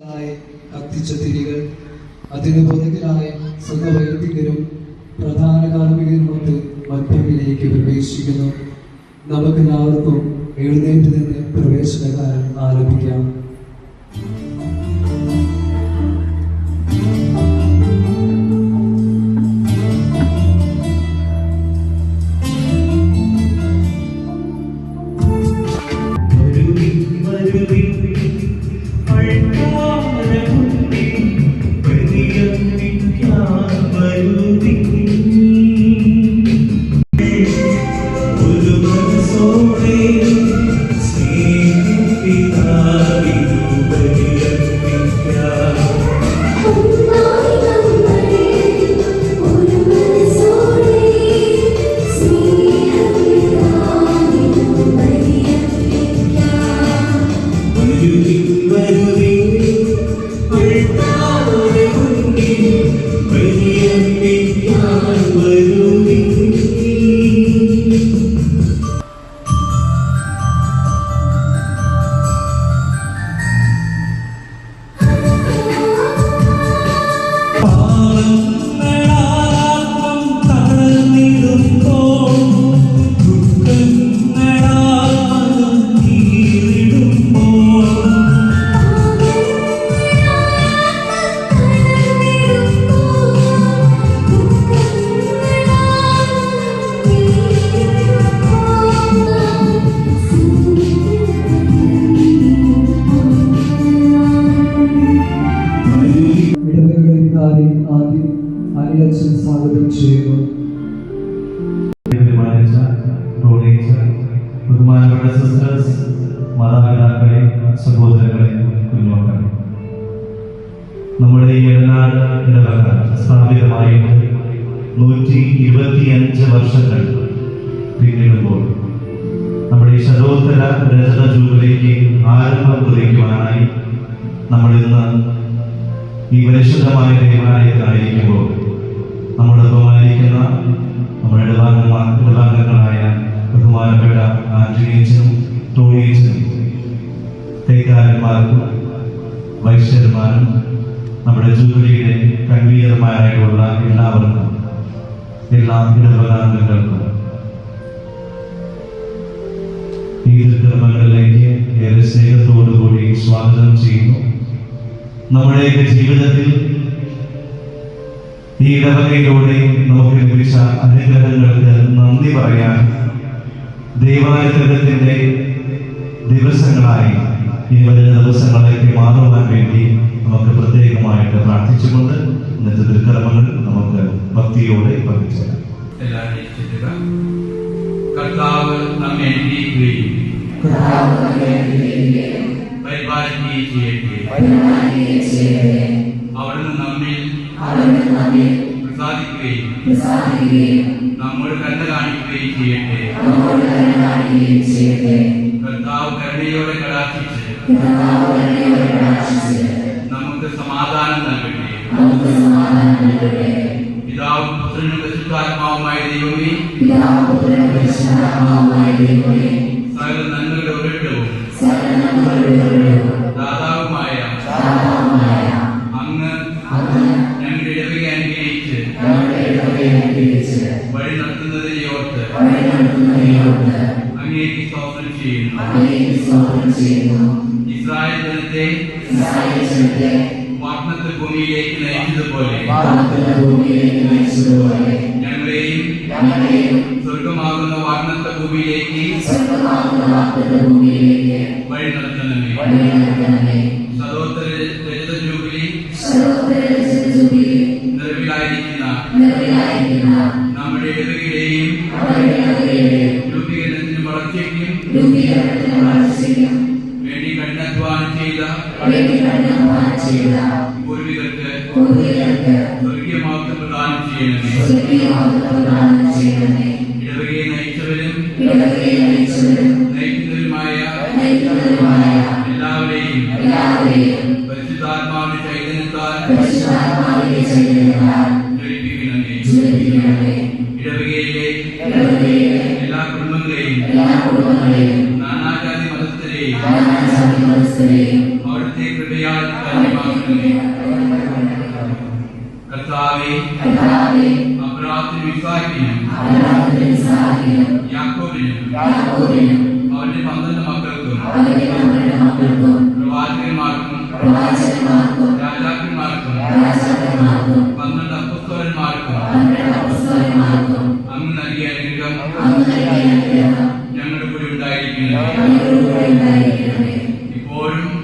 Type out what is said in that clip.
കത്തിച്ച തിരികൾ. അതിന് ബോധകരായ സുഖവൈദികരും പ്രധാന കാർമ്മികരുമൊത്ത് മധ്യമിലേക്ക് പ്രവേശിക്കുന്നു. നമുക്ക് എല്ലാവർക്കും എഴുന്നേറ്റ് നിന്ന് പ്രവേശനകാലം ആരംഭിക്കാം. ബഹുമാനപ്പെട്ട സിസ്റ്റേഴ്സ് മാതാപിതാക്കളെ സഹോദരങ്ങളെ കുഞ്ഞുമക്കളെ. നമ്മുടെ ഈ ഇടനാട് ഇടവക സ്ഥാപിതമായിട്ട് നൂറ്റി ഇരുപത്തിയഞ്ച് വർഷങ്ങൾ പിന്നിടുമ്പോൾ നമ്മുടെ ഈ ശതോത്തര രചന ജൂബിലേക്ക് ആരംഭം കുറിക്കുവാനായി നമ്മൾ ഇന്ന് ഈ പരിശുദ്ധമായ ദേവാലയത്തിലായിരിക്കുമ്പോൾ നമ്മുടെ ബഹുമാനിക്കുന്ന നമ്മുടെ ഇടവാംഗങ്ങളായ ബഹുമാനപ്പെട്ട ആന്റണീച്ചനും ടോണീച്ചനും കൈക്കാരന്മാർക്കും വൈശ്യന്മാരും നമ്മുടെ ജൂബിലിയുടെ കൺവീനർമാരായിട്ടുള്ള എല്ലാവർക്കും എല്ലാ ഇടവകാംഗങ്ങൾക്കും. ഈ കർമ്മങ്ങളിലേക്ക് ഏറെ സ്നേഹത്തോടുകൂടി സ്വാഗതം ചെയ്യുന്നു. നമ്മുടെയൊക്കെ ജീവിതത്തിൽ ഈ ഇടവകയിലൂടെ നമുക്ക് ലഭിച്ച അനുഗ്രഹങ്ങൾക്ക് നന്ദി പറയാൻ ദൈവാനുഗ്രഹത്തിന്റെ ദിവസങ്ങളായി ഈ വരുന്ന ദിവസങ്ങളിലേക്ക് മാറുവാൻ വേണ്ടി നമുക്ക് പ്രത്യേകമായിട്ട് പ്രാർത്ഥിച്ചുകൊണ്ട് ഇന്നത്തെ ദുർക്കർമ്മങ്ങൾ നമുക്ക് ഭക്തിയോടെ പങ്കുചേരാം. കർത്താവ് നമ്മെ അനുഗ്രഹിക്കുകയും പരിപാലിക്കുകയും ചെയ്യട്ടെ. അവിടുന്ന് നമ്മിൽ പ്രസാദിക്കുകയും നമ്മോട് കരുണ കാണിക്കുകയും ചെയ്യട്ടെ. കർത്താവ് കരുണയോടെ കടാക്ഷിച്ച് നമുക്ക് സമാധാനം നൽകട്ടെ. പിതാവും പുത്രനും പരിശുദ്ധാത്മാവുമായ ദൈവമേ സകല നന്മകളുടെ ജനത്തെ വാഗ്ദത്ത ഭൂമിയിലേക്ക് നയിച്ചതുപോലെ ഞങ്ങളെയും സ്വർഗമാകുന്ന വാഗ്ദത്ത ഭൂമിയിലേക്ക് വഴി നടത്തണമേ. സദോത്തര രജത ജൂബിലി നിലവിലായിരിക്കുന്ന പൂർവികർക്ക് സ്വർഗീയമാക്കം പ്രദാനം ചെയ്യണമേ. ഇടവകയെ നയിച്ചവരും നയിക്കുന്നവരുമായ എല്ലാവരെയും പരിശുദ്ധാത്മാവിന്റെ ചൈതന്യത്താൽ ജ്വലിപ്പിക്കണമേ. ഇടവകയിലെ എല്ലാ കുടുംബങ്ങളെയും നാനാജാതി മതസ്ഥരെയും അവിടുത്തെ കൃപയാൽ ധന്യമാക്കണമേ കർത്താവേ അബ്രാഹത്തിന് വിശ്വാസിനും യാക്കോബിനും അവന്റെ പന്ത്രണ്ട് മക്കൾക്കും പ്രവാചകന്മാർക്കും രാജാക്കന്മാർക്കും പന്ത്രണ്ട് അപ്പസ്തോലന്മാർക്കും അങ്ങ് നൽകിയ അനുഗ്രഹം ഞങ്ങളുടെ കൂടെ ഉണ്ടായിരിക്കുന്നു ഇപ്പോഴും